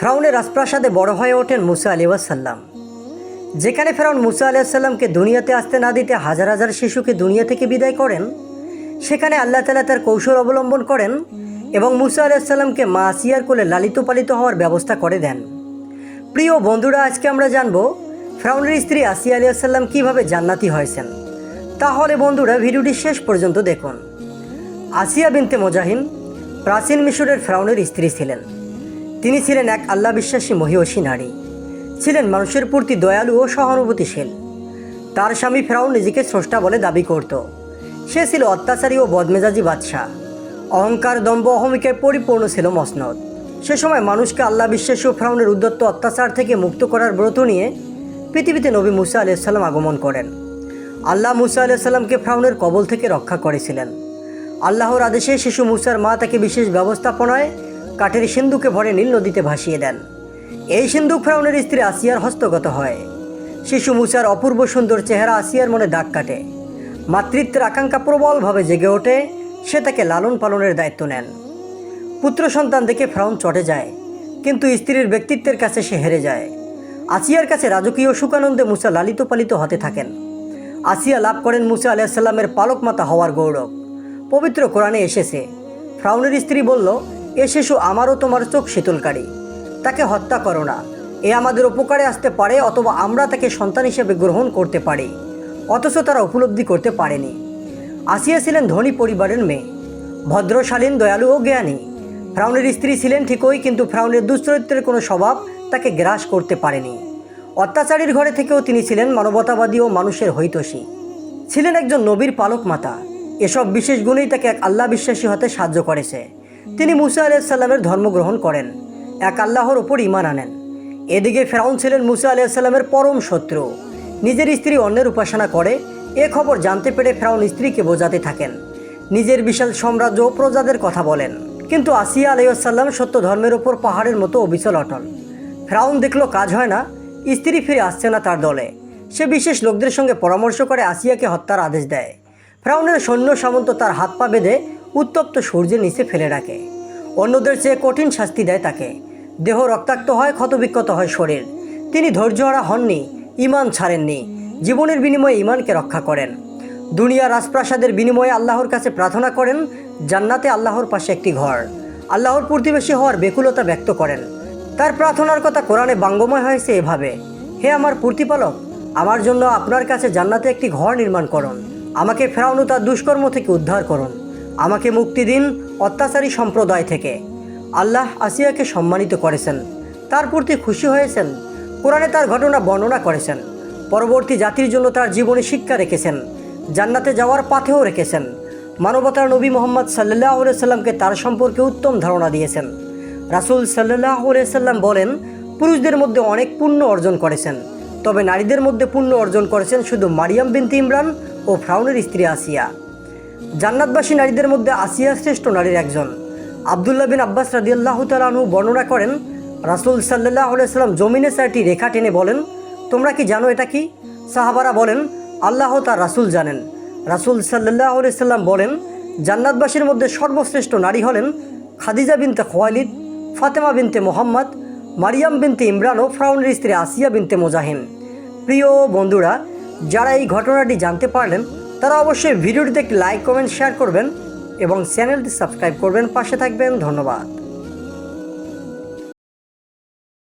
ফ্রাউনের রাজপ্রাসাদে বড় হয়ে ওঠেন মুসা আলী ওয়াসাল্লাম যেখানে ফেরাউন মুসা আলি আসাল্লামকে দুনিয়াতে আসতে না দিতে হাজার হাজার শিশুকে দুনিয়া থেকে বিদায় করেন, সেখানে আল্লাহ তালা তার কৌশল অবলম্বন করেন এবং মুসা আলি আসাল্লামকে মা আসিয়ার কোলে লালিত পালিত হওয়ার ব্যবস্থা করে দেন। প্রিয় বন্ধুরা, আজকে আমরা জানব ফ্রাউনের স্ত্রী আসিয়া আলী আসাল্লাম কীভাবে জান্নাতি হয়েছেন। তাহলে বন্ধুরা, ভিডিওটি শেষ পর্যন্ত দেখুন। আসিয়া বিনতে মোজাহিন, প্রাচীন মিশরের ফ্রাউনের স্ত্রী ছিলেন। তিনি ছিলেন এক আল্লাহ বিশ্বাসী মহিষী নারী। ছিলেন মানুষের প্রতি দয়ালু ও সহানুভূতিশীল। তার স্বামী ফেরাউন নিজেকে স্রষ্টা বলে দাবি করত। সে ছিল অত্যাচারী ও বদমেজাজি বাদশাহ। অহংকার দম্ভ অহমিকায় পরিপূর্ণ ছিল মসনদ। সে সময় মানুষকে আল্লাহ বিশ্বাসী ও ফেরাউনের উদ্যত্ত অত্যাচার থেকে মুক্ত করার ব্রত নিয়ে পৃথিবীতে নবী মুসা আলাইসাল্লাম আগমন করেন। আল্লাহ মুসা আলাইসাল্লামকে ফ্রাউনের কবল থেকে রক্ষা করেছিলেন। আল্লাহর আদেশে শিশু মুসার মা তাকে বিশেষ ব্যবস্থাপনায় কাঠের সিন্ধুকে ভরে নীল নদীতে ভাসিয়ে দেন। এই সিন্ধুক ফ্রাউনের স্ত্রী আসিয়ার হস্তগত হয়। শিশু মুসার অপূর্ব সুন্দর চেহারা আসিয়ার মনে দাগ কাটে। মাতৃত্বের আকাঙ্ক্ষা প্রবলভাবে জেগে ওঠে, সে তাকে লালন পালনের দায়িত্ব নেন। পুত্র সন্তান দেখে ফ্রাউন চটে যায়, কিন্তু স্ত্রীর ব্যক্তিত্বের কাছে সে হেরে যায়। আসিয়ার কাছে রাজকীয় সুখানন্দে মুসা লালিত পালিত হতে থাকেন। আসিয়া লাভ করেন মুসা আলাইসাল্লামের পালক মাতা হওয়ার গৌরব। পবিত্র কোরআনে এসেছে, ফ্রাউনের স্ত্রী বলল এ শিশু আমারও তোমার চোখ শীতলকারী। তাকে হত্যা করো না। এ আমাদের উপকারে আসতে পারে অথবা আমরা তাকে সন্তান হিসেবে গ্রহণ করতে পারি। অথচ তারা উপলব্ধি করতে পারেনি। আসিয়া ছিলেন ধনী পরিবারের মেয়ে। ভদ্রশালীন, দয়ালু ও জ্ঞানী। ফ্রাউনের স্ত্রী ছিলেন ঠিকই, কিন্তু ফ্রাউনের দুশ্চরিত্রের কোনো স্বভাব তাকে গ্রাস করতে পারেনি। অত্যাচারীর ঘরে থেকেও তিনি ছিলেন মানবতাবাদী ও মানুষের হৈতসী ছিলেন একজন নবীর পালক মাতা এসব বিশেষ গুণেই তাকে এক আল্লাহ বিশ্বাসী হতে সাহায্য করেছে। তিনি মুসা আলাইসাল্লামের ধর্ম গ্রহণ করেন। এক আল্লাহর ওপর ইমান আনেন। এদিকে ফেরাউন ছিলেন মুসা আলাইসাল্লামের পরম শত্রু। নিজের স্ত্রী অন্যের উপাসনা করে। এ খবর জানতে পেরে ফেরাউন স্ত্রীকে বোঝাতে থাকেন। নিজের বিশাল সাম্রাজ্য প্রজাদের কথা বলেন। কিন্তু আসিয়া আলাইসাল্লাম সত্য ধর্মের ওপর পাহাড়ের মতো অবিচল অটল। ফ্রাউন দেখল কাজ হয় না। স্ত্রী ফিরে আসছে না তার দলে। সে বিশেষ লোকদের সঙ্গে পরামর্শ করে আসিয়াকে হত্যার আদেশ দেয়। ফ্রাউনের সৈন্য সামন্ত তার হাত পা বেঁধে উত্তপ্ত সূর্যের নিচে ফেলে রাখে। অন্যদের চেয়ে কঠিন শাস্তি দেয় তাকে। দেহ রক্তাক্ত হয়, ক্ষতবিক্ষত হয় শরীর। তিনি ধৈর্যহারা হননি ইমান ছাড়েননি। জীবনের বিনিময়ে ইমানকে রক্ষা করেন। দুনিয়া রাজপ্রাসাদের বিনিময়ে আল্লাহর কাছে প্রার্থনা করেন, জান্নাতে আল্লাহর পাশে একটি ঘর। আল্লাহর প্রতিবেশী হওয়ার বেকুলতা ব্যক্ত করেন। তার প্রার্থনার কথা কোরআনে বাঙ্গময় হয়েছে এভাবে, হে আমার প্রতিপালক, আমার জন্য আপনার কাছে জান্নাতে একটি ঘর নির্মাণ করুন। আমাকে ফেরাউনু তার দুষ্কর্ম থেকে উদ্ধার করুন। আমাকে মুক্তি দিন অত্যাচারী সম্প্রদায় থেকে। আল্লাহ আসিয়াকে সম্মানিত করেছেন। তার প্রতি খুশি হয়েছেন। কোরআনে তার ঘটনা বর্ণনা করেছেন। পরবর্তী জাতির জন্য তার জীবনে শিক্ষা রেখেছেন। জান্নাতে যাওয়ার পাথেও রেখেছেন। মানবতার নবী মোহাম্মদ সাল্লাহ সাল্লামকে তার সম্পর্কে উত্তম ধারণা দিয়েছেন। রাসুল সাল্লাহ সাল্লাম বলেন, পুরুষদের মধ্যে অনেক পুণ্য অর্জন করেছেন। তবে নারীদের মধ্যে পুণ্য অর্জন করেছেন শুধু মারিয়াম বিনতি ইমরান ও ফ্রাউনের স্ত্রী আসিয়া। জান্নাতবাসী নারীদের মধ্যে আসিয়া শ্রেষ্ঠ নারীর একজন। আবদুল্লাহ বিন আব্বাস রাদিয়াল্লাহ তালাহু বর্ণনা করেন, রাসুল সাল্লাহ সাল্লাম জমিনে চারটি রেখা টেনে বলেন, তোমরা কি জানো এটা কি? সাহাবারা বলেন, আল্লাহ তার রাসুল জানেন। রাসুল সাল্লাহ সাল্লাম বলেন, জান্নাতবাসীর মধ্যে সর্বশ্রেষ্ঠ নারী হলেন খাদিজা বিনতে খোয়ালিদ, ফাতেমা বিনতে মোহাম্মদ, মারিয়াম বিনতে ইমরান ও ফ্রাউনের স্ত্রী আসিয়া বিনতে মোজাহিন। প্রিয় বন্ধুরা, যারা এই ঘটনাটি জানতে পারলেন তারা অবশ্যই ভিডিওটিতে দেখে লাইক কমেন্ট শেয়ার করবেন এবং চ্যানেলটি সাবস্ক্রাইব করবেন। পাশে থাকবেন। ধন্যবাদ।